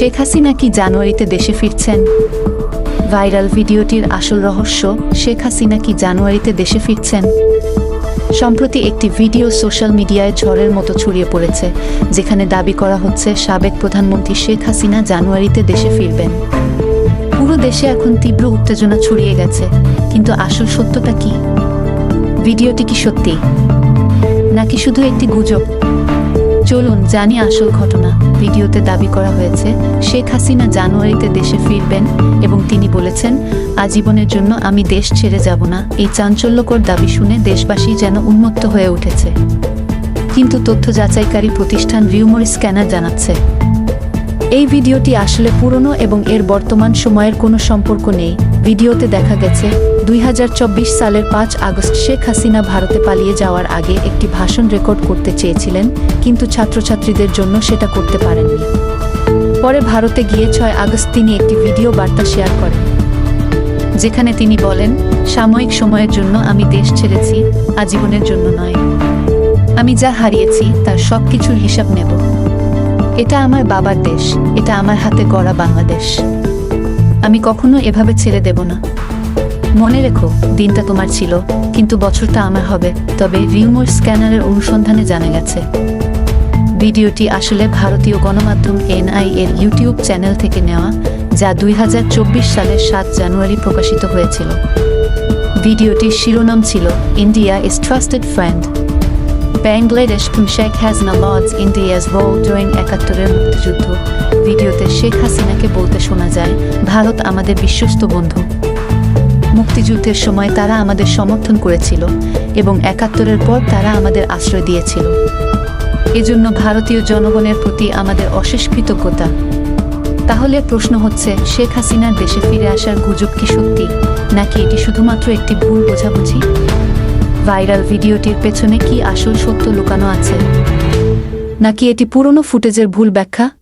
শেখ হাসিনা কি জানুয়ারিতে দেশে ফিরছেন? ভাইরাল ভিডিওটির আসল রহস্য, শেখ হাসিনা কি জানুয়ারিতে দেশে ফিরছেন? সম্প্রতি একটি ভিডিও সোশ্যাল মিডিয়ায় ঝড়ের মতো ছড়িয়ে পড়েছে, যেখানে দাবি করা হচ্ছে সাবেক প্রধানমন্ত্রী শেখ হাসিনা জানুয়ারিতে দেশে ফিরবেন। পুরো দেশে এখন তীব্র উত্তেজনা ছড়িয়ে গেছে, কিন্তু আসল সত্যতা কি? ভিডিওটি কি সত্যি? নাকি শুধু একটি গুজব? চলুন জানি আসল ঘটনা। ভিডিওতে দাবি করা হয়েছে, শেখ হাসিনা জানুয়ারিতে দেশে ফিরবেন এবং তিনি বলেছেন, আজীবনের জন্য আমি দেশ ছেড়ে যাব না। এই চাঞ্চল্যকর দাবি শুনে দেশবাসী যেন উন্মত্ত হয়ে উঠেছে। কিন্তু তথ্য যাচাইকারী প্রতিষ্ঠান রিউমোর স্ক্যানার জানাচ্ছে, এই ভিডিওটি আসলে পুরনো এবং এর বর্তমান সময়ের কোনো সম্পর্ক নেই। ভিডিওতে দেখা গেছে দুই হাজার চব্বিশ সালের পাঁচ আগস্ট শেখ হাসিনা ভারতে পালিয়ে যাওয়ার আগে একটি ভাষণ রেকর্ড করতে চেয়েছিলেন, কিন্তু ছাত্রছাত্রীদের জন্য সেটা করতে পারেননি। পরে ভারতে গিয়ে ছয় আগস্ট তিনি একটি ভিডিও বার্তা শেয়ার করেন, যেখানে তিনি বলেন, সাময়িক সময়ের জন্য আমি দেশ ছেড়েছি, আজীবনের জন্য নয়। আমি যা হারিয়েছি, তার সব কিছুর হিসাব নেব। এটা আমার বাবার দেশ, এটা আমার হাতে গড়া বাংলাদেশ। আমি কখনো এভাবে ছেড়ে দেব না। মনে রেখো, দিনটা তোমার ছিল, কিন্তু বছরটা আমার হবে, তবে রিউমোর স্ক্যানারের অনুসন্ধানে জানা গেছে। ভিডিওটি আসলে ভারতীয় গণমাধ্যম এনআই এর ইউটিউব চ্যানেল থেকে নেওয়া, যা দুই হাজার চব্বিশ সালের সাত জানুয়ারি প্রকাশিত হয়েছিল। ভিডিওটির শিরোনাম ছিল India is trusted friend Bangladesh Sheikh Hasina lauds India's role during একাত্তরের মুক্তিযুদ্ধ। ভিডিওতে শেখ হাসিনাকে বলতে শোনা যায়, ভারত আমাদের বিশ্বস্ত বন্ধু। মুক্তিযুদ্ধের সময় তারা আমাদের সমর্থন করেছিল এবং একাত্তরের পর তারা আমাদের আশ্রয় দিয়েছিল। এজন্য ভারতীয় জনগণের প্রতি আমাদের অশেষ কৃতজ্ঞতা। তাহলে প্রশ্ন হচ্ছে, শেখ হাসিনার দেশে ফিরে আসার গুজব কি সত্যি? নাকি এটি শুধুমাত্র একটি ভুল বোঝাবুঝি? ভাইরাল ভিডিওটির পেছনে কি আসল সত্য লুকানো আছে? নাকি এটি পুরনো ফুটেজের ভুল ব্যাখ্যা?